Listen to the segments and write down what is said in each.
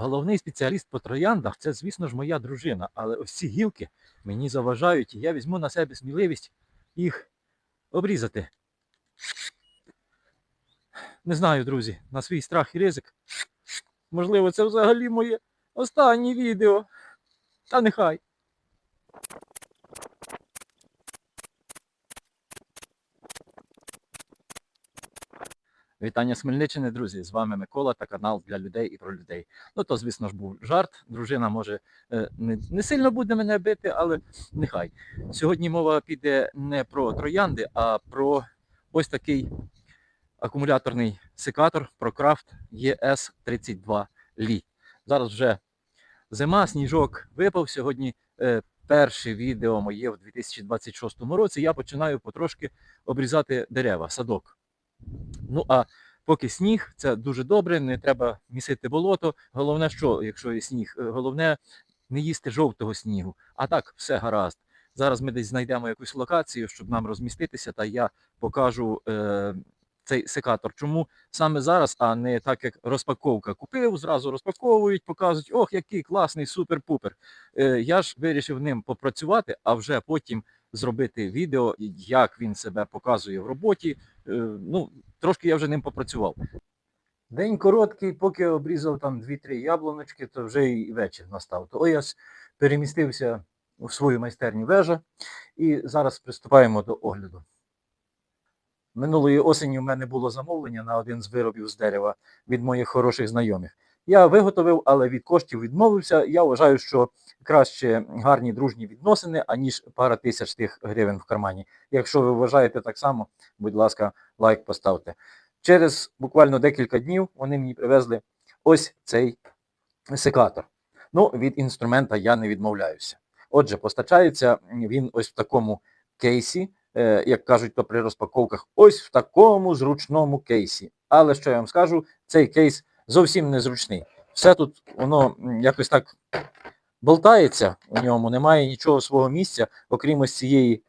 Головний спеціаліст по трояндах це, звісно ж, моя дружина. Але ось ці гілки мені заважають, і я візьму на себе сміливість їх обрізати. Не знаю, друзі, на свій страх і ризик. Можливо, це взагалі моє останнє відео. Та нехай. Вітання з Хмельниччини, друзі. З вами Микола та канал для людей і про людей. Ну то, звісно ж, був жарт. Дружина може е, не, не сильно буде мене бити, але нехай. Сьогодні мова піде не про троянди, а про ось такий акумуляторний секатор ProCraft ES32 Li. Зараз вже зима, сніжок випав. Сьогодні е, перше відео моє в 2026 році. Я починаю потрошки обрізати дерева, садок. Ну а поки сніг, це дуже добре, не треба місити болото. Головне, що, якщо є сніг, Е, головне не їсти жовтого снігу. А так, все гаразд. Зараз ми десь знайдемо якусь локацію, щоб нам розміститися, та я покажу е, цей секатор. Чому саме зараз, а не так як розпаковка. Купив, зразу розпаковують, показують, ох, який класний, супер-пупер. Е, я ж вирішив ним попрацювати, а вже потім зробити відео, як він себе показує в роботі. Е, ну, трошки я вже ним попрацював. День короткий, поки обрізав там 2-3 яблуночки, то вже і вечір настав. То я перемістився у свою майстерню вежа і зараз приступаємо до огляду. Минулої осені в мене було замовлення на один з виробів з дерева від моїх хороших знайомих. Я виготовив, але від коштів відмовився. Я вважаю, що краще гарні дружні відносини, аніж пара тисяч тих гривень в кармані. Якщо ви вважаєте так само, будь ласка, лайк поставте. Через буквально декілька днів вони мені привезли ось цей секатор. Ну, від інструмента я не відмовляюся. Отже, постачається він ось в такому кейсі, е, як кажуть, то при розпаковках, ось в такому зручному кейсі. Але що я вам скажу, цей кейс зовсім не зручний. Все тут воно якось так болтається, у ньому немає нічого свого місця, окрім ось цієї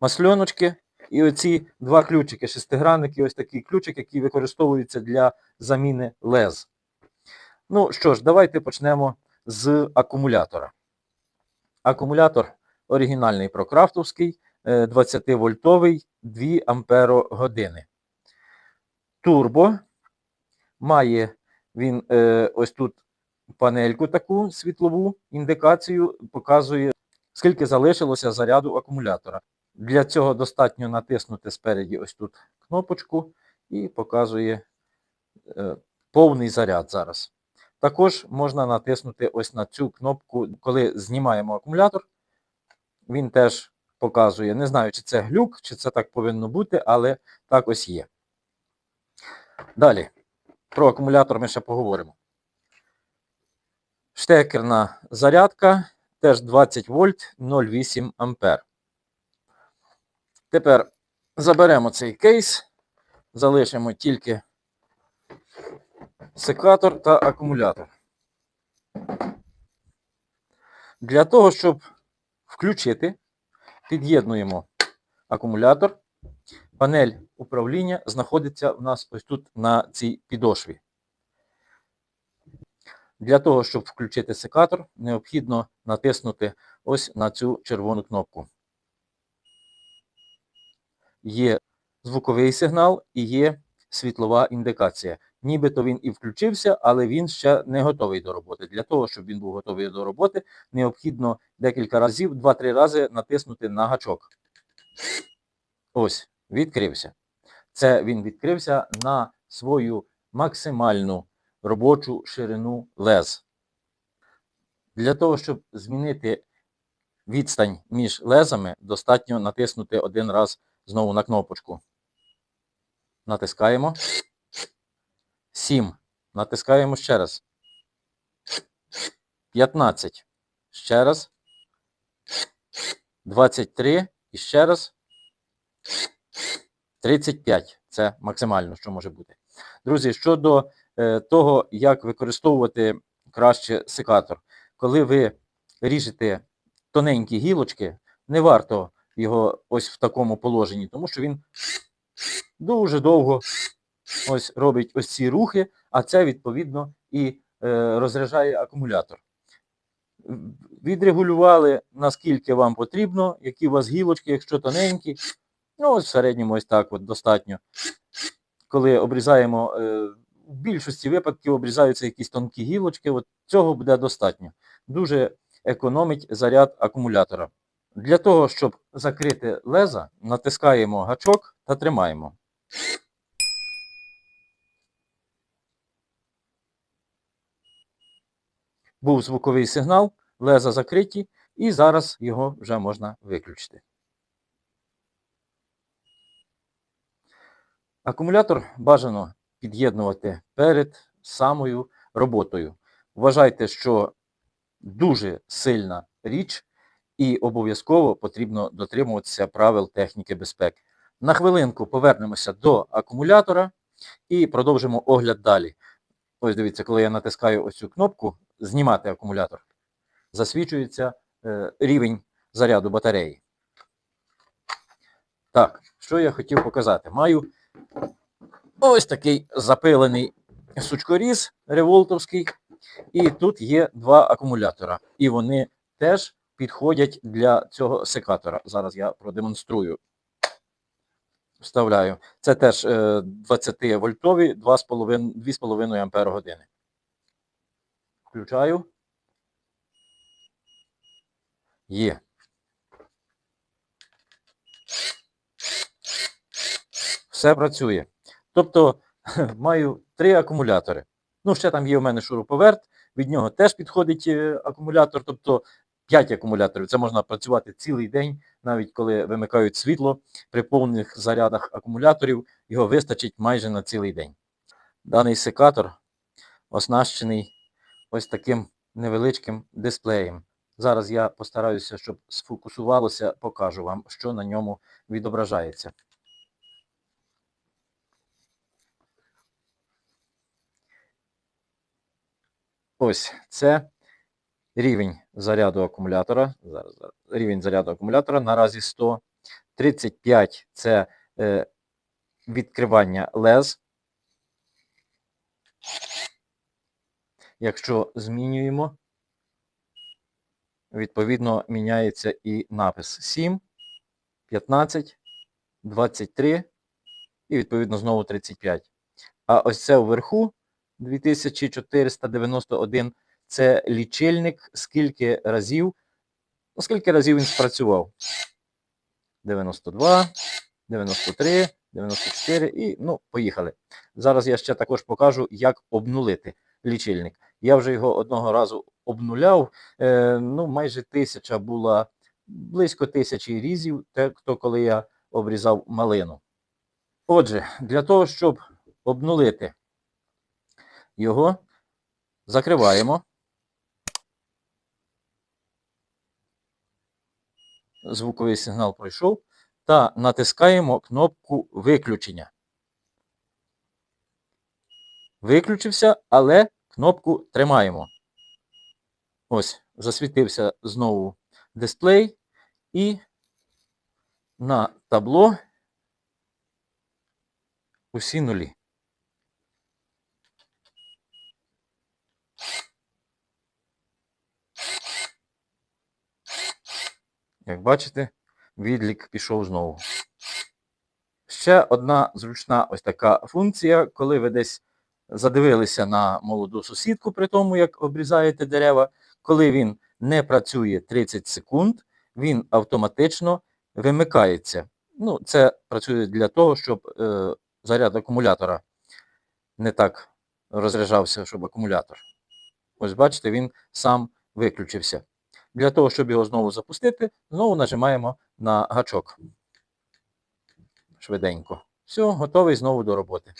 масльоночки і оці два ключики, шестигранники, ось такий ключик, який використовується для заміни лез. Ну що ж, давайте почнемо з акумулятора. Акумулятор оригінальний прокрафтовський, 20-вольтовий, 2 амперогодини. Турбо має він е, ось тут панельку таку світлову індикацію, показує, скільки залишилося заряду акумулятора. Для цього достатньо натиснути спереді ось тут кнопочку і показує е, повний заряд зараз. Також можна натиснути ось на цю кнопку, коли знімаємо акумулятор. Він теж показує. Не знаю, чи це глюк, чи це так повинно бути, але так ось є. Далі. Про акумулятор ми ще поговоримо. Штекерна зарядка теж 20 вольт 0,8 ампер. Тепер заберемо цей кейс, залишимо тільки секатор та акумулятор. Для того, щоб включити, під'єднуємо акумулятор. Панель управління знаходиться в нас ось тут на цій підошві. Для того, щоб включити секатор, необхідно натиснути ось на цю червону кнопку. Є звуковий сигнал і є світлова індикація. Нібито він і включився, але він ще не готовий до роботи. Для того, щоб він був готовий до роботи, необхідно декілька разів, 2-3 рази натиснути на гачок. Ось, відкрився. Це він відкрився на свою максимальну робочу ширину лез. Для того, щоб змінити відстань між лезами, достатньо натиснути один раз знову на кнопочку. Натискаємо. 7. Натискаємо ще раз. 15. Ще раз. 23. І ще раз. 35. Це максимально, що може бути. Друзі, щодо е, того, як використовувати краще секатор. Коли ви ріжете тоненькі гілочки, не варто його ось в такому положенні, тому що він дуже довго ось робить ось ці рухи, а це відповідно і е, розряджає акумулятор. Відрегулювали, наскільки вам потрібно, які у вас гілочки, якщо тоненькі. Ну, в середньому ось так от достатньо. Коли обрізаємо, е, в більшості випадків обрізаються якісь тонкі гілочки, от цього буде достатньо. Дуже економить заряд акумулятора. Для того, щоб закрити леза, натискаємо гачок та тримаємо. Був звуковий сигнал, леза закриті, і зараз його вже можна виключити. Акумулятор бажано під'єднувати перед самою роботою. Вважайте, що дуже сильна річ, і обов'язково потрібно дотримуватися правил техніки безпеки. На хвилинку повернемося до акумулятора і продовжимо огляд далі. Ось дивіться, коли я натискаю ось цю кнопку знімати акумулятор, засвічується е, рівень заряду батареї. Так, що я хотів показати? Маю ось такий запилений сучкоріз револтовський, і тут є два акумулятора. І вони теж підходять для цього секатора. Зараз я продемонструю. Вставляю. Це теж 20 вольтові 2,5 ампер години. Включаю. Є. Все працює. Тобто маю три акумулятори. Ну, ще там є у мене шуруповерт, від нього теж підходить е, акумулятор, тобто 5 акумуляторів. Це можна працювати цілий день, навіть коли вимикають світло, при повних зарядах акумуляторів його вистачить майже на цілий день. Даний секатор оснащений ось таким невеличким дисплеєм. Зараз я постараюся, щоб сфокусувалося, покажу вам, що на ньому відображається. Ось це рівень заряду акумулятора. Зараз, зараз. Рівень заряду акумулятора наразі 100. 35 це е, відкривання лез. Якщо змінюємо, відповідно міняється і напис 7, 15, 23 і відповідно знову 35. А ось це вверху 2491 це лічильник, скільки разів, ну, скільки разів він спрацював. 92, 93, 94 і, ну, поїхали. Зараз я ще також покажу, як обнулити лічильник. Я вже його одного разу обнуляв, е, ну, майже тисяча була, близько тисячі різів, те, то коли я обрізав малину. Отже, для того, щоб обнулити його, закриваємо. звуковий сигнал пройшов, та натискаємо кнопку виключення. Виключився, але кнопку тримаємо. Ось, засвітився знову дисплей і на табло усі нулі. Як бачите, відлік пішов знову. Ще одна зручна ось така функція, коли ви десь задивилися на молоду сусідку при тому, як обрізаєте дерева, коли він не працює 30 секунд, він автоматично вимикається. Ну, Це працює для того, щоб е, заряд акумулятора не так розряджався, щоб акумулятор. Ось бачите, він сам виключився. Для того, щоб його знову запустити, знову нажимаємо на гачок. Швиденько. Все, готовий знову до роботи.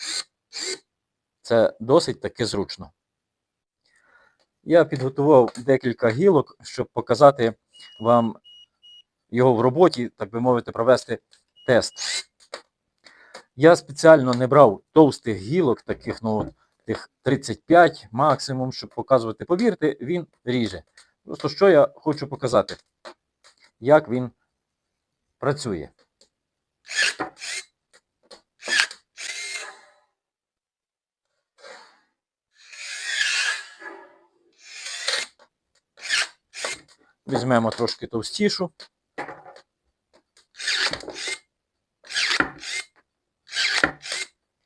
Це досить таки зручно. Я підготував декілька гілок, щоб показати вам його в роботі, так би мовити, провести тест. Я спеціально не брав товстих гілок, таких, ну, тих 35 максимум, щоб показувати. Повірте, він ріже. Просто що я хочу показати, як він працює. Візьмемо трошки товстішу.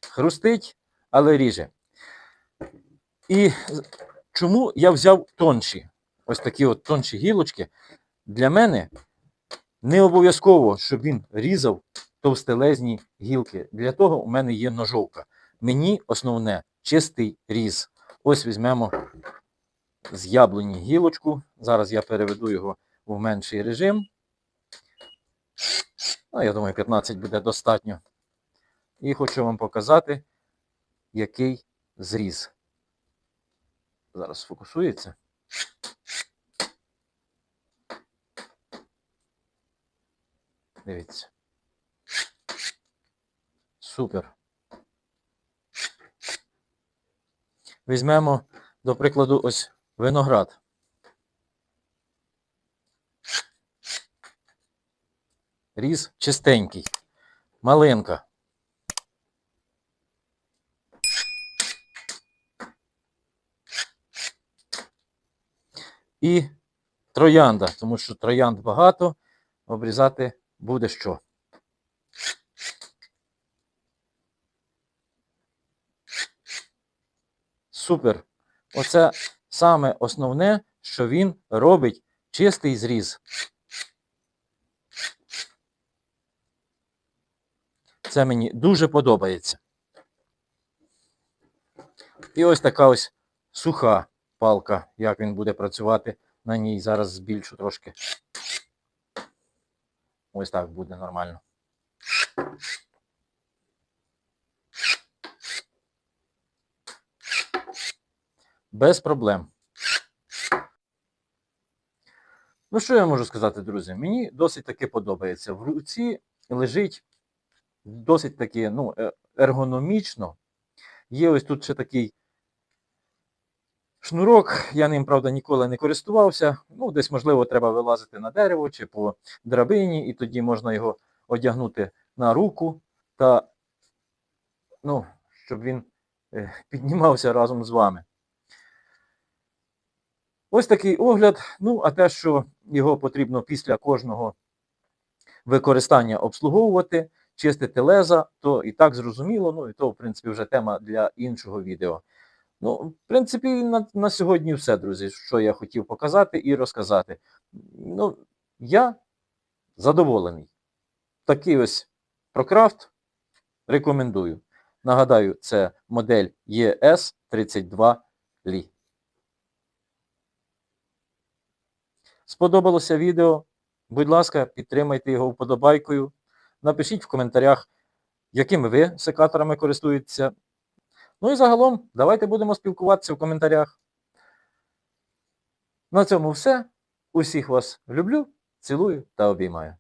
Хрустить, але ріже. І чому я взяв тонші? Ось такі от тонші гілочки. Для мене не обов'язково, щоб він різав товстелезні гілки. Для того у мене є ножовка. Мені основне чистий різ. Ось візьмемо з яблуні гілочку. Зараз я переведу його в менший режим. Ну, я думаю, 15 буде достатньо. І хочу вам показати, який зріз. Зараз сфокусується. Дивіться. Супер. Візьмемо, до прикладу, ось виноград. Різ чистенький. Малинка. І троянда, тому що троянд багато, обрізати буде що. Супер. Оце саме основне, що він робить чистий зріз. Це мені дуже подобається. І ось така ось суха палка, як він буде працювати на ній. Зараз збільшу трошки. Ось так буде нормально. Без проблем. Ну, що я можу сказати, друзі? Мені досить таки подобається. В руці лежить досить таки ну, е- ергономічно. Є ось тут ще такий шнурок. Я ним, правда, ніколи не користувався. Ну, десь, можливо, треба вилазити на дерево чи по драбині, і тоді можна його одягнути на руку та, ну, щоб він е, піднімався разом з вами. Ось такий огляд. Ну, а те, що його потрібно після кожного використання обслуговувати, чистити леза, то і так зрозуміло. Ну і то, в принципі, вже тема для іншого відео. Ну, в принципі, на, на сьогодні все, друзі, що я хотів показати і розказати. Ну, я задоволений. Такий ось прокрафт рекомендую. Нагадаю, це модель E ES32 Li. Сподобалося відео? Будь ласка, підтримайте його вподобайкою. Напишіть в коментарях, якими ви секаторами користуєтеся. Ну і загалом, давайте будемо спілкуватися в коментарях. На цьому все. Усіх вас люблю, цілую та обіймаю.